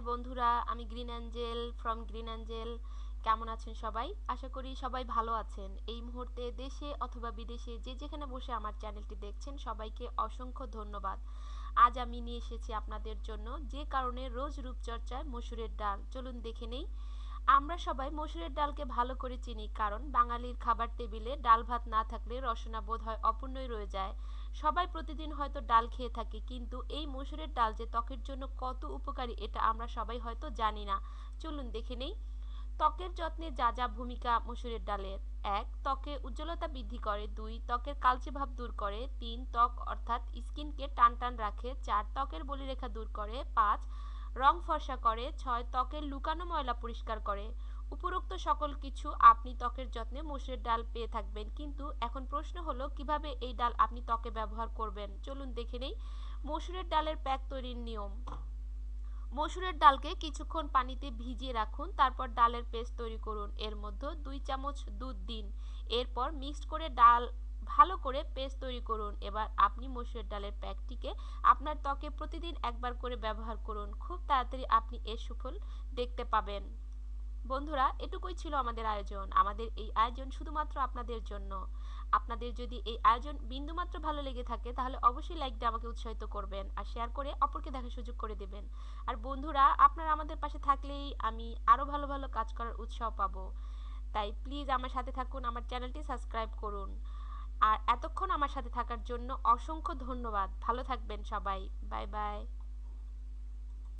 High বন্ধুরা, আমি Green Angel from Green Angel. কেমন আছেন সবাই? আশা করি সবাই ভালো আছেন। এই মুহূর্তে দেশে অথবা বিদেশে যে যেখানে বসে আমার চ্যানেলটি দেখছেন, সবাইকে অসংখ্য ধন্যবাদ। আজ আমি নিয়ে এসেছি আপনাদের জন্য যে কারণে রোজ রূপচর্চায় মসুরের ডাল। চলুন দেখে নেই। আমরা সবাই মসুরের ডালকে ভালো করে চিনি, কারণ বাঙালির খাবার টেবিলে ডাল ভাত না থাকলে রসনা বোধ হয় অপূর্ণই রয়ে যায়। সবাই প্রতিদিন হয়তো ডাল খেয়ে থাকে, কিন্তু এই মসুরের ডাল যে ত্বকের জন্য কত উপকারী এটা আমরা সবাই হয়তো জানি না। চলুন দেখে নেই। ত্বকের যত্নে যা যা ভূমিকা মসুরের ডালের। এক, ত্বকে উজ্জ্বলতা বৃদ্ধি করে। দুই, ত্বকের কালচে ভাব দূর করে। তিন, ত্বক অর্থাৎ স্কিনকে টান টান রাখে। চার, ত্বকের বলিরেখা দূর করে। পাঁচ রং ফর্সা করে, ছয় ত্বকের লুকানো ময়লা পরিষ্কার করে। উপরোক্ত সকল কিছু আপনি ত্বকের যত্নে মসুরের ডাল পেয়ে থাকবেন। কিন্তু এখন প্রশ্ন হলো, কীভাবে এই ডাল আপনি ত্বকে ব্যবহার করবেন? চলুন দেখে নেই। মসুরের ডালের প্যাক তৈরির নিয়ম। মসুরের ডালকে কিছুক্ষণ পানিতে ভিজিয়ে রাখুন, তারপর ডালের পেস্ট তৈরি করুন। এর মধ্যে দুই চামচ দুধ দিন। এরপর মিক্সড করে ডাল ভালো করে পেস্ট তৈরি করুন। এবার আপনি মসুরের ডালের প্যাকটিকে আপনার ত্বকে প্রতিদিন একবার করে ব্যবহার করুন। খুব তাড়াতাড়ি আপনি এর সুফল দেখতে পাবেন। বন্ধুরা, এটুকুই ছিল আমাদের আয়োজন। আমাদের এই আয়োজন শুধুমাত্র আপনাদের জন্য। আপনাদের যদি এই আয়োজন বিন্দুমাত্র ভালো লেগে থাকে, তাহলে অবশ্যই লাইক দিয়ে আমাকে উৎসাহিত করবেন আর শেয়ার করে অপরকে দেখার সুযোগ করে দেবেন। আর বন্ধুরা, আপনারা আমাদের পাশে থাকলেই আমি আরও ভালো ভালো কাজ করার উৎসাহ পাবো। তাই প্লিজ আমার সাথে থাকুন, আমার চ্যানেলটি সাবস্ক্রাইব করুন। আর এতক্ষণ আমার সাথে থাকার জন্য অসংখ্য ধন্যবাদ। ভালো থাকবেন সবাই। Bye bye.